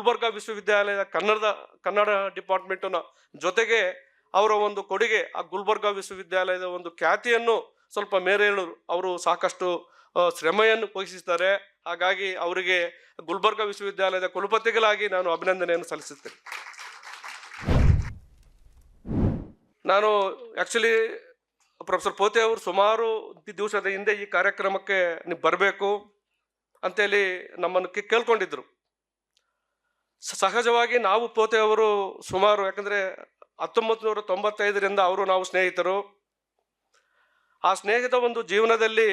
ಗುಲ್ಬರ್ಗಾ ವಿಶ್ವವಿದ್ಯಾಲಯದ ಕನ್ನಡದ, ಕನ್ನಡ ಡಿಪಾರ್ಟ್ಮೆಂಟಿನ ಜೊತೆಗೆ ಅವರ ಒಂದು ಕೊಡುಗೆ ಆ ಗುಲ್ಬರ್ಗಾ ವಿಶ್ವವಿದ್ಯಾಲಯದ ಒಂದು ಖ್ಯಾತಿಯನ್ನು ಸ್ವಲ್ಪ ಮೇರೇಳು ಅವರು ಸಾಕಷ್ಟು ಶ್ರಮೆಯನ್ನು ವಹಿಸಿದ್ದಾರೆ. ಹಾಗಾಗಿ ಅವರಿಗೆ ಗುಲ್ಬರ್ಗಾ ವಿಶ್ವವಿದ್ಯಾಲಯದ ಕುಲಪತಿಗಳಾಗಿ ನಾನು ಅಭಿನಂದನೆಯನ್ನು ಸಲ್ಲಿಸುತ್ತೇನೆ. ನಾನು ಆ್ಯಕ್ಚುಲಿ ಪ್ರೊಫೆಸರ್ ಪೋತೆ ಅವರು ಸುಮಾರು ದಿವಸದ ಹಿಂದೆ ಈ ಕಾರ್ಯಕ್ರಮಕ್ಕೆ ನೀವು ಬರಬೇಕು ಅಂತೇಳಿ ನಮ್ಮನ್ನು ಕೇಳ್ಕೊಂಡಿದ್ರು. ಸಹಜವಾಗಿ ನಾವು ಪೋತೆ ಅವರು ಸುಮಾರು ಯಾಕಂದರೆ ಹತ್ತೊಂಬತ್ತು ನೂರ ತೊಂಬತ್ತೈದರಿಂದ ಅವರು ನಾವು ಸ್ನೇಹಿತರು. ಆ ಸ್ನೇಹಿತ ಒಂದು ಜೀವನದಲ್ಲಿ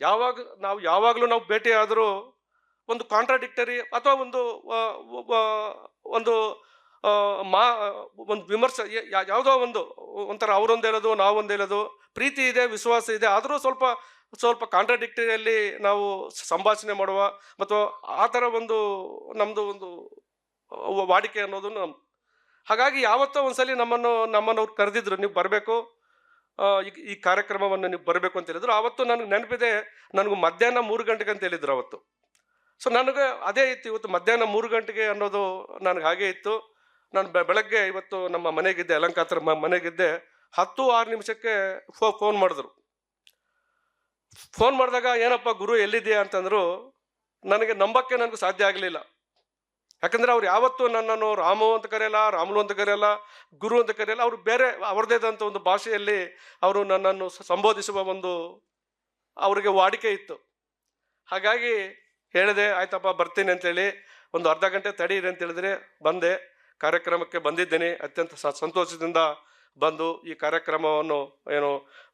ಯಾವಾಗ ನಾವು ಯಾವಾಗಲೂ ನಾವು ಭೇಟಿಯಾದರೂ ಒಂದು ಕಾಂಟ್ರಾಡಿಕ್ಟರಿ ಅಥವಾ ಒಂದು ಒಂದು ಮಾ, ಒಂದು ವಿಮರ್ಶೆ ಯಾವುದೋ ಒಂದು, ಒಂಥರ ಅವರೊಂದು ಹೇಳೋದು ನಾವೊಂದು ಹೇಳೋದು ಪ್ರೀತಿ ಇದೆ, ವಿಶ್ವಾಸ ಇದೆ, ಆದರೂ ಸ್ವಲ್ಪ ಸ್ವಲ್ಪ ಕಾಂಟ್ರಾಡಿಕ್ಟರಿಯಲ್ಲಿ ನಾವು ಸಂಭಾಷಣೆ ಮಾಡುವ, ಮತ್ತು ಆ ಥರ ಒಂದು ನಮ್ಮದು ಒಂದು ವಾಡಿಕೆ ಅನ್ನೋದು ನಮ್ಮ ಹಾಗಾಗಿ ಯಾವತ್ತೋ ಒಂದ್ಸಲಿ ನಮ್ಮನ್ನು ನಮ್ಮನ್ನು ಅವ್ರು ಕರೆದಿದ್ರು, ನೀವು ಬರಬೇಕು ಈ ಕಾರ್ಯಕ್ರಮವನ್ನು ನೀವು ಬರಬೇಕು ಅಂತ ಹೇಳಿದ್ರು. ಆವತ್ತು ನನಗೆ ನೆನಪಿದೆ, ನನಗೆ ಮಧ್ಯಾಹ್ನ ಮೂರು ಗಂಟೆಗೆ ಅಂತ ಹೇಳಿದ್ರು ಅವತ್ತು. ಸೊ ನನಗೆ ಅದೇ ಇತ್ತು, ಇವತ್ತು ಮಧ್ಯಾಹ್ನ ಮೂರು ಗಂಟೆಗೆ ಅನ್ನೋದು ನನಗೆ ಹಾಗೆ ಇತ್ತು. ನಾನು ಬೆಳಗ್ಗೆ ಇವತ್ತು ನಮ್ಮ ಮನೆಗಿದ್ದೆ ಅಲಂಕಾರ ಮನೆಗಿದ್ದೆ, ಹತ್ತು ಆರು ನಿಮಿಷಕ್ಕೆ ಫೋ, ಫೋನ್ ಮಾಡಿದ್ರು. ಫೋನ್ ಮಾಡಿದಾಗ, ಏನಪ್ಪ ಗುರು ಎಲ್ಲಿದೆಯಾ ಅಂತಂದ್ರು, ನನಗೆ ನಂಬಕ್ಕೆ ನನಗೆ ಸಾಧ್ಯ ಆಗಲಿಲ್ಲ. ಯಾಕಂದ್ರೆ ಅವ್ರು ಯಾವತ್ತೂ ನನ್ನನ್ನು ರಾಮು ಅಂತ ಕರೆಯಲ್ಲ, ರಾಮುಲು ಅಂತ ಕರೆಯಲ್ಲ, ಗುರು ಅಂತ ಕರೆಯಲ್ಲ, ಅವರು ಬೇರೆ ಅವರದೇ ಆದಂಥ ಒಂದು ಭಾಷೆಯಲ್ಲಿ ಅವರು ನನ್ನನ್ನು ಸಂಬೋಧಿಸುವ ಒಂದು ಅವರಿಗೆ ವಾಡಿಕೆ ಇತ್ತು. ಹಾಗಾಗಿ ಹೇಳಿದೆ, ಆಯ್ತಪ್ಪ, ಬರ್ತೀನಿ ಅಂತೇಳಿ. ಒಂದು ಅರ್ಧ ಗಂಟೆ ತಡೀರಿ ಅಂತ ಹೇಳಿದ್ರೆ ಬಂದೆ. ಕಾರ್ಯಕ್ರಮಕ್ಕೆ ಬಂದಿದ್ದೇನೆ. ಅತ್ಯಂತ ಸಂತೋಷದಿಂದ ಬಂದು ಈ ಕಾರ್ಯಕ್ರಮವನ್ನು ಏನು,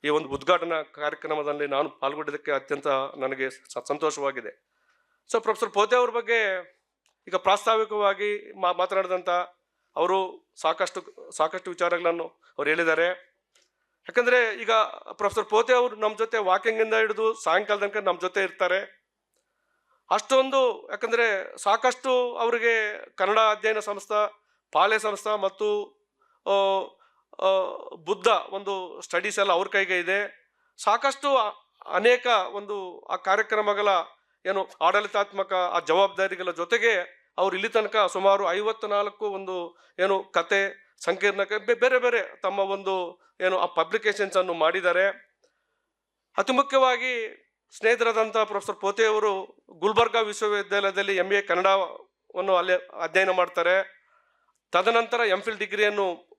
ಈ ಒಂದು ಉದ್ಘಾಟನಾ ಕಾರ್ಯಕ್ರಮದಲ್ಲಿ ನಾನು ಪಾಲ್ಗೊಂಡಿದ್ದಕ್ಕೆ ಅತ್ಯಂತ ನನಗೆ ಸಂತೋಷವಾಗಿದೆ. ಸೊ ಪ್ರೊಫೆಸರ್ ಪೋತೆ ಅವ್ರ ಬಗ್ಗೆ ಈಗ ಪ್ರಾಸ್ತಾವಿಕವಾಗಿ ಮಾತನಾಡಿದಂಥ ಅವರು ಸಾಕಷ್ಟು ಸಾಕಷ್ಟು ವಿಚಾರಗಳನ್ನು ಅವ್ರು ಹೇಳಿದ್ದಾರೆ. ಯಾಕಂದರೆ ಈಗ ಪ್ರೊಫೆಸರ್ ಪೋತೆ ಅವರು ನಮ್ಮ ಜೊತೆ ವಾಕಿಂಗಿಂದ ಹಿಡಿದು ಸಾಯಂಕಾಲ ತನಕ ನಮ್ಮ ಜೊತೆ ಇರ್ತಾರೆ. ಅಷ್ಟೊಂದು ಯಾಕಂದರೆ ಸಾಕಷ್ಟು ಅವರಿಗೆ ಕನ್ನಡ ಅಧ್ಯಯನ ಸಂಸ್ಥೆ ಪಾಲೆ ಸಂಸ್ಥೆ ಮತ್ತು ಬುದ್ಧ ಒಂದು ಸ್ಟಡೀಸ್ ಎಲ್ಲ ಅವ್ರ ಕೈಗೆ ಇದೆ. ಸಾಕಷ್ಟು ಅನೇಕ ಒಂದು ಆ ಕಾರ್ಯಕ್ರಮಗಳ ಏನು ಆಡಳಿತಾತ್ಮಕ ಆ ಜವಾಬ್ದಾರಿಗಳ ಜೊತೆಗೆ ಅವರು ಇಲ್ಲಿ ತನಕ ಸುಮಾರು ಐವತ್ತು ನಾಲ್ಕು ಒಂದು ಏನು ಕತೆ ಸಂಕೀರ್ಣಕ್ಕೆ ಬೆ- ಬೇರೆ ಬೇರೆ ತಮ್ಮ ಒಂದು ಏನು ಆ ಪಬ್ಲಿಕೇಶನ್ಸ್ ಅನ್ನು ಮಾಡಿದ್ದಾರೆ. ಅತಿ ಮುಖ್ಯವಾಗಿ ಸ್ನೇಹಿತರಾದಂಥ ಪ್ರೊಫೆಸರ್ ಪೋತೆಯವರು ಗುಲ್ಬರ್ಗಾ ವಿಶ್ವವಿದ್ಯಾಲಯದಲ್ಲಿ ಎಂ ಎ ಕನ್ನಡವನ್ನು ಅಲ್ಲಿ ಅಧ್ಯಯನ ಮಾಡ್ತಾರೆ. ತದನಂತರ ಎಂ ಫಿಲ್ ಡಿಗ್ರಿಯನ್ನು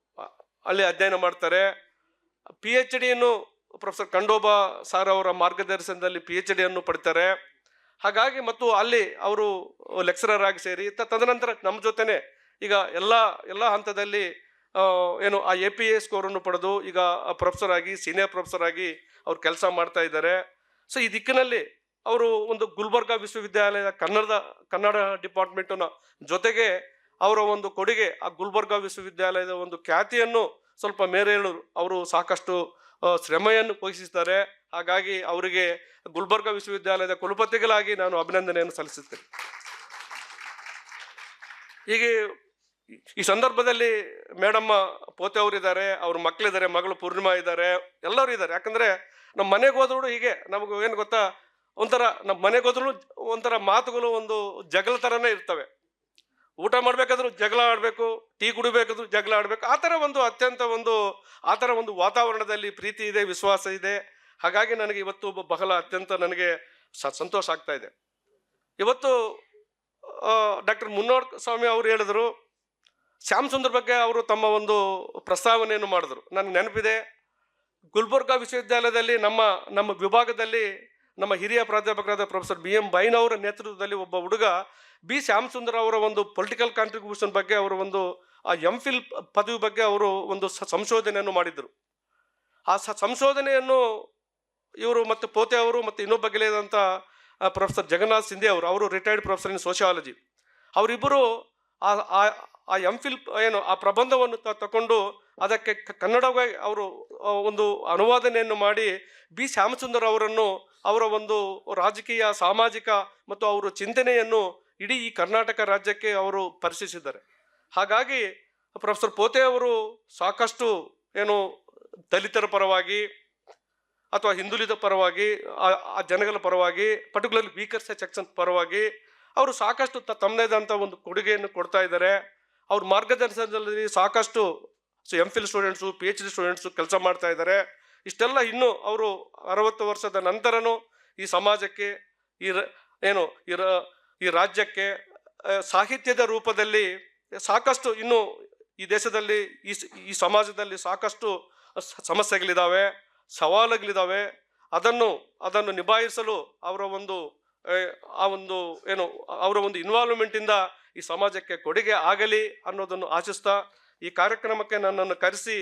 ಅಲ್ಲಿ ಅಧ್ಯಯನ ಮಾಡ್ತಾರೆ. ಪಿ ಎಚ್ ಡಿಯನ್ನು ಪ್ರೊಫೆಸರ್ ಖಂಡೋಬಾ ಸಾರ್ ಅವರ ಮಾರ್ಗದರ್ಶನದಲ್ಲಿ ಪಿ ಎಚ್ ಡಿಯನ್ನು ಪಡಿತಾರೆ. ಹಾಗಾಗಿ ಮತ್ತು ಅಲ್ಲಿ ಅವರು ಲೆಕ್ಚರರ್ ಆಗಿ ಸೇರಿ ತದನಂತರ ನಮ್ಮ ಜೊತೆನೆ ಈಗ ಎಲ್ಲ ಎಲ್ಲ ಹಂತದಲ್ಲಿ ಏನು ಆ ಎ ಪಿ ಎ ಸ್ಕೋರನ್ನು ಪಡೆದು ಈಗ ಪ್ರೊಫೆಸರ್ ಆಗಿ, ಸೀನಿಯರ್ ಪ್ರೊಫೆಸರ್ ಆಗಿ ಅವ್ರು ಕೆಲಸ ಮಾಡ್ತಾ ಇದ್ದಾರೆ. ಸೊ, ಈ ದಿಕ್ಕಿನಲ್ಲಿ ಅವರು ಒಂದು ಗುಲ್ಬರ್ಗಾ ವಿಶ್ವವಿದ್ಯಾಲಯದ ಕನ್ನಡದ, ಕನ್ನಡ ಡಿಪಾರ್ಟ್ಮೆಂಟ್ನ ಜೊತೆಗೆ ಅವರ ಒಂದು ಕೊಡುಗೆ ಆ ಗುಲ್ಬರ್ಗಾ ವಿಶ್ವವಿದ್ಯಾಲಯದ ಒಂದು ಖ್ಯಾತಿಯನ್ನು ಸ್ವಲ್ಪ ಮೇರೆಯಲು ಅವರು ಸಾಕಷ್ಟು ಶ್ರಮೆಯನ್ನು ಪೋಷಿಸ್ತಾರೆ. ಹಾಗಾಗಿ ಅವರಿಗೆ ಗುಲ್ಬರ್ಗ ವಿಶ್ವವಿದ್ಯಾಲಯದ ಕುಲಪತಿಗಳಾಗಿ ನಾನು ಅಭಿನಂದನೆಯನ್ನು ಸಲ್ಲಿಸುತ್ತೇನೆ. ಹೀಗೆ ಈ- ಸಂದರ್ಭದಲ್ಲಿ ಮೇಡಮ್ಮ ಪೋತೆ ಅವರಿದ್ದಾರೆ, ಅವ್ರ ಮಕ್ಕಳಿದ್ದಾರೆ ಮಗಳು ಪೂರ್ಣಿಮಾ ಇದ್ದಾರೆ, ಎಲ್ಲರೂ ಇದ್ದಾರೆ. ಯಾಕಂದರೆ ನಮ್ಮ ಮನೆಗೆ ಹೋದ್ರು ಹೀಗೆ. ನಮಗೆ ಏನು ಗೊತ್ತಾ? ಒಂಥರ ನಮ್ಮ ಮನೆಗೆ ಹೋದ್ರು ಒಂಥರ ಮಾತುಗಳು ಒಂದು ಜಗಳ ಥರನೇ ಇರ್ತವೆ. ಊಟ ಮಾಡಬೇಕಾದ್ರು ಜಗಳ ಆಡಬೇಕು, ಟೀ ಕುಡಿಬೇಕಾದ್ರೂ ಜಗಳ ಆಡಬೇಕು. ಆ ಥರ ಒಂದು ಅತ್ಯಂತ ಒಂದು, ಆ ಥರ ಒಂದು ವಾತಾವರಣದಲ್ಲಿ ಪ್ರೀತಿ ಇದೆ, ವಿಶ್ವಾಸ ಇದೆ. ಹಾಗಾಗಿ ನನಗೆ ಇವತ್ತು ಬಹಳ ಅತ್ಯಂತ ನನಗೆ ಸಂತೋಷ ಆಗ್ತಾ ಇದೆ. ಇವತ್ತು ಡಾಕ್ಟರ್ ಮುನ್ನೋಡ್ ಸ್ವಾಮಿ ಅವರು ಹೇಳಿದರು, ಶ್ಯಾಮ್ ಸುಂದರ್ ಬಗ್ಗೆ ಅವರು ತಮ್ಮ ಒಂದು ಪ್ರಸ್ತಾವನೆಯನ್ನು ಮಾಡಿದ್ರು. ನನಗೆ ನೆನಪಿದೆ, ಗುಲ್ಬರ್ಗಾ ವಿಶ್ವವಿದ್ಯಾಲಯದಲ್ಲಿ ನಮ್ಮ ನಮ್ಮ ವಿಭಾಗದಲ್ಲಿ ನಮ್ಮ ಹಿರಿಯ ಪ್ರಾಧ್ಯಾಪಕರಾದ ಪ್ರೊಫೆಸರ್ ಬಿ ಎಂ ಬೈನವರ ನೇತೃತ್ವದಲ್ಲಿ ಒಬ್ಬ ಹುಡುಗ ಬಿ ಶ್ಯಾಮ್ ಸುಂದರ್ ಅವರ ಒಂದು ಪೊಲಿಟಿಕಲ್ ಕಾಂಟ್ರಿಬ್ಯೂಷನ್ ಬಗ್ಗೆ ಅವರ ಒಂದು, ಆ ಎಂ ಫಿಲ್ ಪದವಿ ಬಗ್ಗೆ ಅವರು ಒಂದು ಸಂಶೋಧನೆಯನ್ನು ಮಾಡಿದರು ಆ ಸಂಶೋಧನೆಯನ್ನು ಇವರು ಮತ್ತು ಪೋತೆ ಅವರು ಮತ್ತು ಇನ್ನೊಬ್ಬ ಗೆಳೆಯದಂಥ ಪ್ರೊಫೆಸರ್ ಜಗನ್ನಾಥ್ ಸಿಂಧೆ ಅವರು ಅವರು ರಿಟೈರ್ಡ್ ಪ್ರೊಫೆಸರ್ ಇನ್ ಸೋಷಿಯಾಲಜಿ ಅವರಿಬ್ಬರು ಆ, ಆ- ಎಂ ಫಿಲ್ ಏನು, ಆ ಪ್ರಬಂಧವನ್ನು ತ- ತಕೊಂಡು ಅದಕ್ಕೆ ಕನ್ನಡವಾಗಿ ಅವರು ಒಂದು ಅನುವಾದನೆಯನ್ನು ಮಾಡಿ ಬಿ ಶ್ಯಾಮಸುಂದರ್ ಅವರನ್ನು ಅವರ ಒಂದು ರಾಜಕೀಯ, ಸಾಮಾಜಿಕ ಮತ್ತು ಅವರ ಚಿಂತನೆಯನ್ನು ಇಡೀ ಈ ಕರ್ನಾಟಕ ರಾಜ್ಯಕ್ಕೆ ಅವರು ಪರಿಚಯಿಸಿದ್ದಾರೆ ಹಾಗಾಗಿ ಪ್ರೊಫೆಸರ್ ಪೋತೆ ಅವರು ಸಾಕಷ್ಟು ಏನು ದಲಿತರ ಪರವಾಗಿ ಅಥವಾ ಹಿಂದುಳಿದ ಪರವಾಗಿ, ಆ- ಜನಗಳ ಪರವಾಗಿ ಪರ್ಟಿಕ್ಯುಲರ್ಲಿ ವೀಕರ್ ಸೆಕ್ಷನ್ ಪರವಾಗಿ ಅವರು ಸಾಕಷ್ಟು ತಮ್ಮದೇದಂಥ ಒಂದು ಕೊಡುಗೆಯನ್ನು ಕೊಡ್ತಾ ಇದ್ದಾರೆ. ಅವ್ರ ಮಾರ್ಗದರ್ಶನದಲ್ಲಿ ಸಾಕಷ್ಟು M Phil students P H D students ಕೆಲಸ ಮಾಡ್ತಾ ಇದ್ದಾರೆ. ಇಷ್ಟೆಲ್ಲ ಇನ್ನೂ ಅವರು ಅರವತ್ತು ವರ್ಷದ ನಂತರನೂ ಈ ಸಮಾಜಕ್ಕೆ, ಈ ಏನು, ಈ ಈ ರಾಜ್ಯಕ್ಕೆ ಸಾಹಿತ್ಯದ ರೂಪದಲ್ಲಿ ಸಾಕಷ್ಟು ಇನ್ನೂ ಈ ದೇಶದಲ್ಲಿ, ಈ ಈ ಸಮಾಜದಲ್ಲಿ ಸಾಕಷ್ಟು ಸಮಸ್ಯೆಗಳಿದ್ದಾವೆ ಸವಾಲುಗಳಿದ್ದಾವೆ ಅದನ್ನು ಅದನ್ನು ನಿಭಾಯಿಸಲು ಅವರ ಒಂದು ಆ ಒಂದು, ಏನು, ಅವರ ಒಂದು ಇನ್ವಾಲ್ವ್ಮೆಂಟಿಂದ ಈ ಸಮಾಜಕ್ಕೆ ಕೊಡುಗೆ ಆಗಲಿ ಅನ್ನೋದನ್ನು ಆಶಿಸ್ತಾ ಈ ಕಾರ್ಯಕ್ರಮಕ್ಕೆ ನನ್ನನ್ನು ಕರೆಸಿ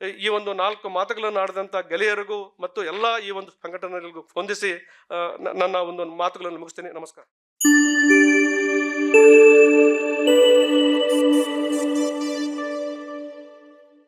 ಈ ಒಂದು ನಾಲ್ಕು ಮಾತುಗಳನ್ನು ಆಡಿದಂಥ ಗೆಳೆಯರಿಗೂ ಮತ್ತು ಎಲ್ಲ ಈ ಒಂದು ಸಂಘಟನೆಗಳಿಗೂ ಹೊಂದಿಸಿ ನನ್ನ ಒಂದು ಮಾತುಗಳನ್ನು ಮುಗಿಸ್ತೀನಿ. ನಮಸ್ಕಾರ.